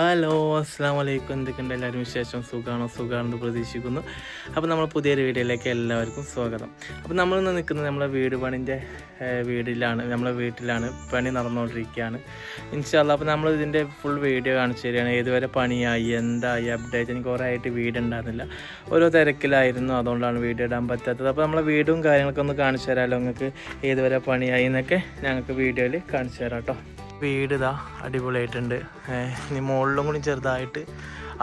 Hello അസ്സാം വലൈക്കും എന്തൊക്കെയുണ്ട് എല്ലാവരും വിശേഷം? സുഖമാണോ സുഖമാണെന്ന് പ്രതീക്ഷിക്കുന്നു. അപ്പോൾ നമ്മൾ പുതിയൊരു വീഡിയോയിലേക്ക് എല്ലാവർക്കും സ്വാഗതം. അപ്പോൾ നമ്മൾ ഇന്ന് നിൽക്കുന്നത് നമ്മളെ വീട് പണിന്റെ വീടിലാണ്. നമ്മളെ വീട്ടിലാണ്. പണി നടന്നുകൊണ്ടിരിക്കുകയാണ്. ഇൻഷാല്ല അപ്പോൾ നമ്മൾ ഇതിന്റെ ഫുൾ വീഡിയോ കാണിച്ചു തരികയാണ്. ഏതുവരെ പണിയായി എന്തായി അപ്ഡേറ്റ് എനിക്ക് കുറേ ആയിട്ട് വീടുണ്ടായിരുന്നില്ല ഓരോ തിരക്കിലായിരുന്നു. അതുകൊണ്ടാണ് വീഡിയോ ഇടാൻ പറ്റാത്തത്. അപ്പോൾ നമ്മളെ വീടും കാര്യങ്ങളൊക്കെ ഒന്ന് കാണിച്ചു തരാമല്ലോ നിങ്ങൾക്ക്? ഏതുവരെ പണിയായി എന്നൊക്കെ ഞങ്ങൾക്ക് വീഡിയോയിൽ കാണിച്ചു തരാം കേട്ടോ. വീട് അടിപൊളിയായിട്ടുണ്ട്. ഇനി മുകളിലും കൂടി ചെറുതായിട്ട്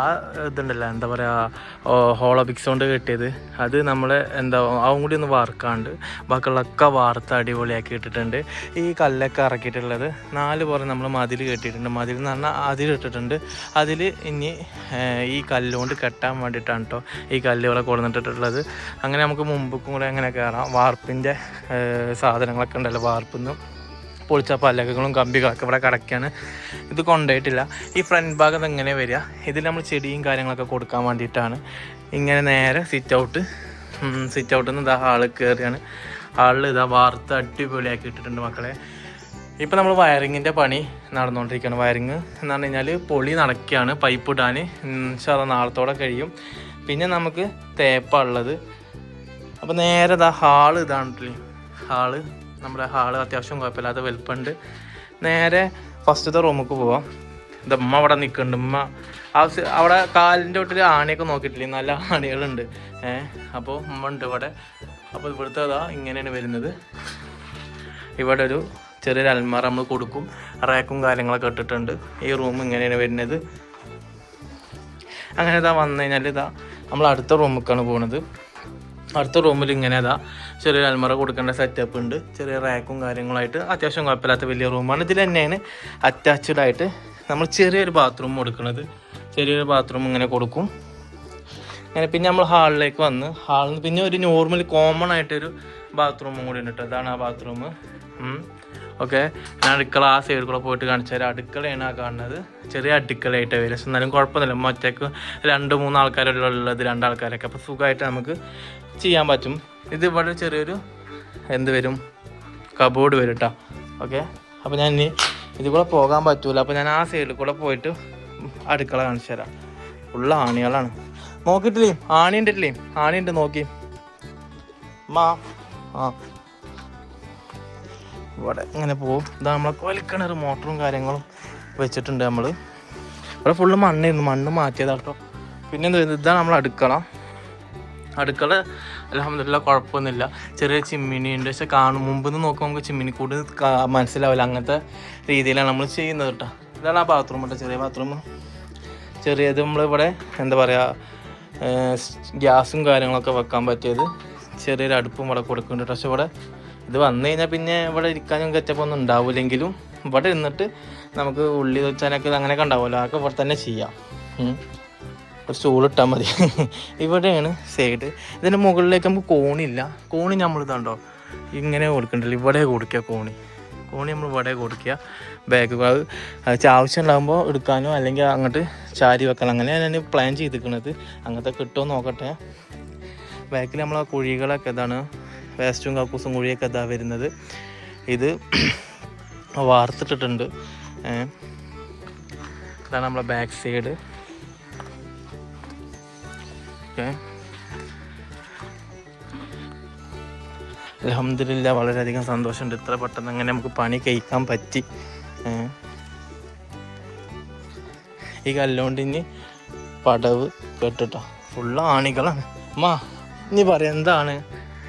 ആ ഇതുണ്ടല്ലോ എന്താ പറയുക ഹോളോബിക്സ് കൊണ്ട് കെട്ടിയത്. അത് നമ്മളെ എന്താ അവൻ കൂടി ഒന്ന് വാർക്കാണ്ട്. ബാക്കിയുള്ളൊക്കെ വാർത്ത അടിപൊളിയാക്കി ഇട്ടിട്ടുണ്ട്. ഈ കല്ലൊക്കെ ഇറക്കിയിട്ടുള്ളത് നാല് പുറം നമ്മൾ മതിൽ കെട്ടിയിട്ടുണ്ട്. മതിൽ എന്ന് പറഞ്ഞാൽ അതിൽ ഇട്ടിട്ടുണ്ട്. അതിൽ ഇനി ഈ കല്ലുകൊണ്ട് കെട്ടാൻ വേണ്ടിയിട്ടാണ് കേട്ടോ ഈ കല്ലുകളെ കൊടുന്നിട്ടിട്ടുള്ളത് അങ്ങനെ നമുക്ക് മുമ്പും കൂടെ അങ്ങനെ കയറാം വാർപ്പിന്റെ സാധനങ്ങളൊക്കെ ഉണ്ടല്ലോ വാർപ്പിന്നും. പൊളിച്ച പലകകളും കമ്പികളൊക്കെ ഇവിടെ കിടക്കുകയാണ് ഇത് കൊണ്ടുപോയിട്ടില്ല. ഈ ഫ്രണ്ട് ഭാഗത്ത് എങ്ങനെ വരിക? ഇതിൽ നമ്മൾ ചെടിയും കാര്യങ്ങളൊക്കെ കൊടുക്കാൻ വേണ്ടിയിട്ടാണ്. ഇങ്ങനെ നേരെ സിറ്റ് ഔട്ട് സിറ്റ് ഔട്ടിൽ നിന്ന് ഇതാ ഹാൾ കയറിയാണ്. ഹാളിൽ ഇതാ വാർത്ത അടിപൊളിയാക്കി ഇട്ടിട്ടുണ്ട് മക്കളെ. ഇപ്പം നമ്മൾ വയറിങ്ങിന്റെ പണി നടന്നുകൊണ്ടിരിക്കുകയാണ്. വയറിങ് എന്ന് പറഞ്ഞു കഴിഞ്ഞാൽ പൊളി നടക്കുകയാണ്. പൈപ്പ് ഇടാൻ അത് നാളത്തോടെ കഴിയും. പിന്നെ നമുക്ക് തേപ്പുള്ളത് അപ്പോൾ നേരെ ഇതാ ഹാൾ ഇതാണ് ഹാൾ നമ്മുടെ ഹാൾ അത്യാവശ്യം കുഴപ്പമില്ലാത്ത വലുപ്പമുണ്ട്. നേരെ ഫസ്റ്റത്തെ റൂമിലേക്ക് പോവാം. ഇതമ്മ അവിടെ നിൽക്കുന്നുണ്ട്. ഉമ്മ ആവശ്യം അവിടെ കാലിന്റെ തൊട്ടിൽ ആണിയൊക്കെ നോക്കിയിട്ടില്ലേ? നല്ല ആണികളുണ്ട്. ഏഹ് അപ്പോൾ ഉമ്മ ഉണ്ട് ഇവിടെ. അപ്പോൾ ഇവിടുത്തെ അതാ ഇങ്ങനെയാണ് വരുന്നത്. ഇവിടെ ഒരു ചെറിയൊരു അൽമാറ നമ്മൾ കൊടുക്കും. റാക്കും കാര്യങ്ങളൊക്കെ ഇട്ടിട്ടുണ്ട്. ഈ റൂം ഇങ്ങനെയാണ് വരുന്നത്. അങ്ങനെ ഇതാ വന്നു കഴിഞ്ഞാൽ ഇതാ നമ്മൾ അടുത്ത റൂമിലേക്കാണ് പോകുന്നത് അടുത്ത റൂമിൽ ഇങ്ങനെ അതാ ചെറിയൊരു അൽമറ കൊടുക്കേണ്ട സെറ്റപ്പ് ഉണ്ട്. ചെറിയ റാക്കും കാര്യങ്ങളായിട്ട് അത്യാവശ്യം കുഴപ്പമില്ലാത്ത വലിയ റൂമാണ് ഇതിൽ തന്നെയാണ് അറ്റാച്ച്ഡ് ആയിട്ട് നമ്മൾ ചെറിയൊരു ബാത്റൂം കൊടുക്കുന്നത് ചെറിയൊരു ബാത്റൂം ഇങ്ങനെ കൊടുക്കും. അങ്ങനെ പിന്നെ നമ്മൾ ഹാളിലേക്ക് വന്ന് ഹാളിൽ നിന്ന് പിന്നെ ഒരു നോർമൽ കോമൺ ആയിട്ടൊരു ബാത്റൂമും കൂടി ഉണ്ട് കേട്ടോ അതാണ് ആ ബാത്റൂം ഓക്കെ. ഞാൻ അടുക്കള ആ സൈഡിൽ കൂടെ പോയിട്ട് കാണിച്ചു തരാം. അടുക്കളയാണ് ആ കാണുന്നത്. ചെറിയ അടുക്കളയായിട്ട് വരും എന്നാലും കുഴപ്പമൊന്നുമില്ല. മറ്റേക്ക് രണ്ട് മൂന്ന് ആൾക്കാരല്ല ഉള്ളത്. രണ്ടാൾക്കാരൊക്കെ. അപ്പോൾ സുഖമായിട്ട് നമുക്ക് ചെയ്യാൻ പറ്റും. ഇത് ഇവിടെ ചെറിയൊരു എന്ത് വരും? കബോർഡ് വരും കേട്ടോ ഓക്കെ. അപ്പോൾ ഞാൻ ഇനി ഇതിൽ കൂടെ പോകാൻ പറ്റൂല. അപ്പോൾ ഞാൻ ആ സൈഡിൽ കൂടെ പോയിട്ട് അടുക്കള കാണിച്ചു തരാം. ഉള്ള ആണികളാണ്. നോക്കിയിട്ടില്ലേ ആണി ഉണ്ടല്ലേ ആണി ഉണ്ട് നോക്കി. മാ ആ. ഇവിടെ ഇങ്ങനെ പോകും. ഇതാ നമ്മളെ കൊലക്കിണർ മോട്ടറും കാര്യങ്ങളും വെച്ചിട്ടുണ്ട് നമ്മൾ ഇവിടെ ഫുള്ള് മണ്ണായിരുന്നു. മണ്ണ് മാറ്റിയതാ കേട്ടോ പിന്നെ എന്താ ഇതാണ് നമ്മൾ അടുക്കള. അടുക്കള അലഹമില്ല കുഴപ്പമൊന്നുമില്ല. ചെറിയ ചിമ്മിനി ഉണ്ട്. പക്ഷെ കാണും. മുമ്പ് നിന്ന് നോക്കുമ്പോൾ നമുക്ക് ചിമ്മിനി കൂടി മനസ്സിലാവില്ല. അങ്ങനത്തെ രീതിയിലാണ് നമ്മൾ ചെയ്യുന്നത് കേട്ടോ ഇതാണ് ആ ബാത്റൂം കേട്ടോ ചെറിയ ബാത്റൂം ചെറിയത് നമ്മളിവിടെ എന്താ പറയുക ഗ്യാസും കാര്യങ്ങളൊക്കെ വെക്കാൻ പറ്റിയത്. ചെറിയൊരു അടുപ്പും ഇവിടെ കൊടുക്കുന്നുണ്ട് പക്ഷെ ഇവിടെ ഇത് വന്നു കഴിഞ്ഞാൽ പിന്നെ ഇവിടെ ഇരിക്കാനും ഒന്നും ഉണ്ടാവില്ലെങ്കിലും ഇവിടെ ഇരുന്നിട്ട് നമുക്ക് ഉള്ളി വെച്ചാനൊക്കെ അങ്ങനെയൊക്കെ ഉണ്ടാവുമല്ലോ. അതൊക്കെ ഇവിടെ തന്നെ ചെയ്യാം. ഒരു സ്റ്റൂൾ ഇട്ടാൽ മതി. ഇവിടെയാണ് സൈഡ് ഇതിന്റെ മുകളിലേക്ക് നമുക്ക് കോണില്ല. കോണി നമ്മൾ ഇതാണ്ടോ? ഇങ്ങനെ കൊടുക്കണ്ടല്ലോ. ഇവിടെ കൊടുക്കുക കോണി. കോണി നമ്മൾ ഇവിടെ കൊടുക്കുക. ബാഗ് അത് അത് ആവശ്യം ഉണ്ടാകുമ്പോൾ എടുക്കാനോ അല്ലെങ്കിൽ അങ്ങോട്ട് ചാരി വെക്കണം. അങ്ങനെ ഞാൻ പ്ലാൻ ചെയ്തിരിക്കുന്നത് അങ്ങനത്തെ കിട്ടുമോ നോക്കട്ടെ. ബാക്കിൽ നമ്മൾ ആ കുഴികളൊക്കെ ഇതാണ്. വേസ്റ്റും കക്കൂസും കൂടിയൊക്കെ ഇതാ വരുന്നത്. ഇത് വാർത്തിട്ടിട്ടുണ്ട്. അതാണ് നമ്മളെ ബാക്ക് സൈഡ്. അലഹമില്ല വളരെയധികം സന്തോഷമുണ്ട്. ഇത്ര പെട്ടെന്ന് അങ്ങനെ നമുക്ക് പണി കഴിക്കാൻ പറ്റി. ഈ കല്ലുകൊണ്ട് ഇനി പടവ് കെട്ടിട്ടോ? ഫുള്ള് ആണികളാണ്. മാ ഇനി പറയാം എന്താണ്?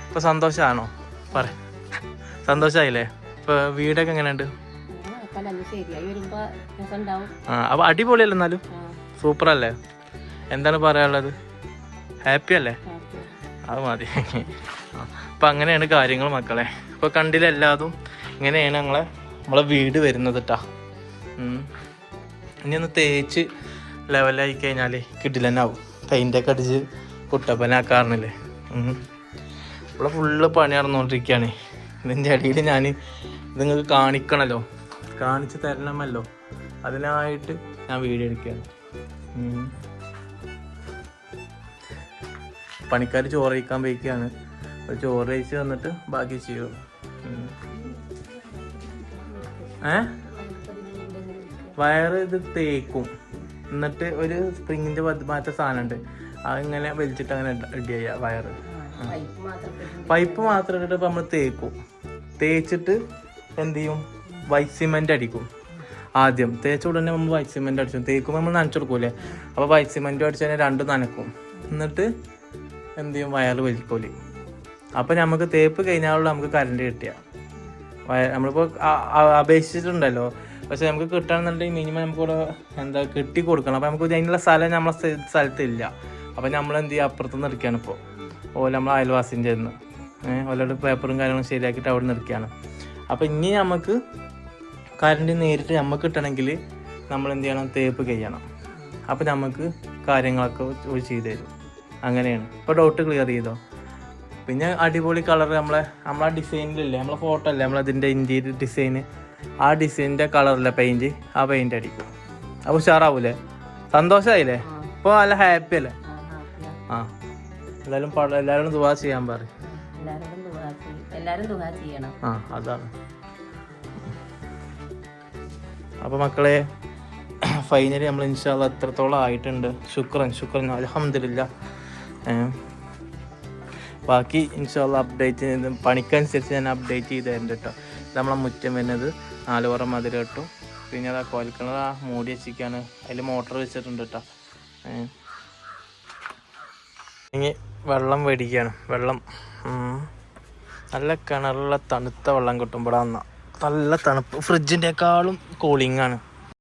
ഇപ്പൊ സന്തോഷമാണോ പറ. സന്തോഷായില്ലേ? ഇപ്പൊ വീടൊക്കെ എങ്ങനെയുണ്ട്? ആ അപ്പൊ അടിപൊളിയല്ലേ എന്നാലും? സൂപ്പർ അല്ലേ എന്താണ് പറയാനുള്ളത്? ഹാപ്പി അല്ലേ. അത് മതി. അപ്പൊ അങ്ങനെയാണ് കാര്യങ്ങൾ മക്കളെ. ഇപ്പൊ കണ്ടില്ല എല്ലാതും? ഇങ്ങനെയാണ് ഞങ്ങളെ നമ്മളെ വീട് വരുന്നത് കേട്ടാ ഇനി ഒന്ന് തേച്ച് ലെവലായി കഴിഞ്ഞാൽ കിടിലനാവും. പെയിന്റൊക്കെ അടിച്ച് കുട്ടപ്പനാക്കാറിനില്ലേ ഇവിടെ ഫുള്ള് പണി നടന്നുകൊണ്ടിരിക്കുകയാണ്. ഇതിന്റെ ഇടയിൽ ഞാൻ നിങ്ങൾക്ക് കാണിക്കണമല്ലോ കാണിച്ച് തരണമല്ലോ. അതിനായിട്ട് ഞാൻ വീഡിയോ എടുക്കുകയാണ്. പണിക്കാർ ചോറ് കഴിക്കാൻ വയ്ക്കുകയാണ് അപ്പോൾ ചോറ് കഴിച്ച് വന്നിട്ട് ബാക്കി ചെയ്യും. ഏ? വയറ് ഇത് തേക്കും. എന്നിട്ട് ഒരു സ്പ്രിങ്ങിന്റെ മാറ്റ സാധനമുണ്ട്. അതിങ്ങനെ വലിച്ചിട്ട് അങ്ങനെ ചെയ്യുക വയറ്. പൈപ്പ് മാത്രം ഇട്ടിട്ട് നമ്മൾ തേക്കും. തേച്ചിട്ട് എന്ത് ചെയ്യും വൈറ്റ് സിമെന്റ് അടിക്കും. ആദ്യം തേച്ച ഉടനെ നമ്മൾ വൈറ്റ് സിമെന്റ് അടിച്ചു. തേക്കുമ്പോൾ നമ്മൾ നനച്ചെടുക്കൂലേ അപ്പോൾ വൈറ്റ് സിമെന്റ് അടിച്ച് തന്നെ രണ്ടും നനക്കും. എന്നിട്ട് എന്ത് ചെയ്യും വയർ വലിക്കൂലേ. അപ്പോൾ നമുക്ക് തേപ്പ് കഴിഞ്ഞാലുള്ള നമുക്ക് കറണ്ട് കിട്ടിയ. നമ്മളിപ്പോൾ അപേക്ഷിച്ചിട്ടുണ്ടല്ലോ. പക്ഷെ നമുക്ക് കിട്ടണമെന്നുണ്ടെങ്കിൽ മിനിമം നമുക്ക് നമുക്കിവിടെ എന്താ കിട്ടി കൊടുക്കണം. അപ്പോൾ നമുക്ക് അതിനുള്ള സ്ഥലം നമ്മളെ സ്ഥ- സ്ഥലത്തില്ല. അപ്പോൾ നമ്മൾ എന്ത് ചെയ്യുക അപ്പുറത്തുനിന്ന് എടുക്കുകയാണ് ഇപ്പോൾ ഓല നമ്മൾ അയൽവാസിന്റെ നിന്ന് ഏഹ് ഓലോട് പേപ്പറും കാര്യങ്ങളും ശരിയാക്കിയിട്ട് അവിടെ നിൽക്കുകയാണ്. അപ്പം ഇനി നമുക്ക് കറണ്ട് നേരിട്ട് നമുക്ക് കിട്ടണമെങ്കിൽ നമ്മൾ എന്ത് ചെയ്യണം? തേപ്പ് കഴിയണം അപ്പം നമുക്ക് കാര്യങ്ങളൊക്കെ ഒരു ചെയ്തു തരും. അങ്ങനെയാണ്. ഇപ്പോൾ ഡൗട്ട് ക്ലിയർ ചെയ്തോ? പിന്നെ അടിപൊളി കളർ നമ്മളെ നമ്മളെ ഡിസൈനിലില്ലേ നമ്മളെ ഫോട്ടോ അല്ലേ? നമ്മളതിന്റെ ഇന്റീരിയർ ഡിസൈന് ആ ഡിസൈനിന്റെ കളറിലെ പെയിന്റ് ആ പെയിന്റ് അടിക്കും. അപ്പോൾ ഉഷാറാവൂലേ? സന്തോഷമായില്ലേ ഇപ്പോൾ നല്ല ഹാപ്പി അല്ലേ? ആ. എല്ലാവരും ദുബാ എല്ലാവരും ദുവാ ചെയ്യാൻ പറയും എല്ലാവരോടും ചെയ്യും. എല്ലാവരും ചെയ്യണം. ആ അതാണ്. അപ്പോൾ മക്കളെ ഫൈനലി നമ്മൾ ഇൻഷാല്ല എത്രത്തോളം ആയിട്ടുണ്ട്. ശുക്രൻ ശുക്രൻ അലഹമില്ല ബാക്കി ഇൻഷാല്ല അപ്ഡേറ്റ് ചെയ്ത് പണിക്കനുസരിച്ച് ഞാൻ അപ്ഡേറ്റ് ചെയ്ത് തരുന്നുണ്ട് കേട്ടോ നമ്മളെ മുറ്റം വരുന്നത് നാലുപുറ മതിൽ കെട്ടും പിന്നെ അതാ കോൽക്കിണർ ആ മൂടി വെച്ചിരിക്കുകയാണ് അതിൽ മോട്ടർ വെച്ചിട്ടുണ്ട് കേട്ടോ ഇനി വെള്ളം മേടിക്കുകയാണ് വെള്ളം. നല്ല കിണറിലെ തണുത്ത വെള്ളം കിട്ടുമ്പോഴാണ് നല്ല തണുപ്പ്. ഫ്രിഡ്ജിന്റെക്കാളും കൂളിംഗ് ആണ്.